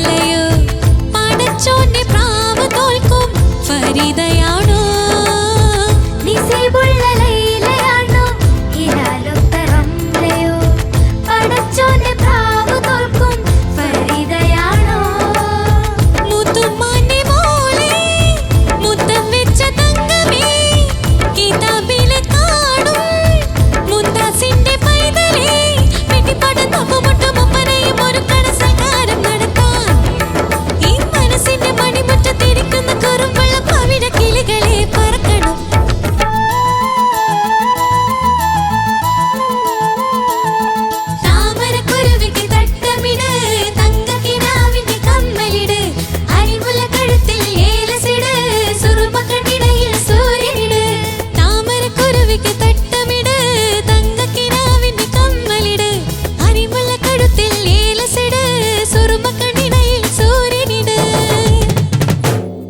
ഇല്ലയോ പടച്ചോന്റെ പ്രാവ് തോൽക്കും. ഫരിതയാ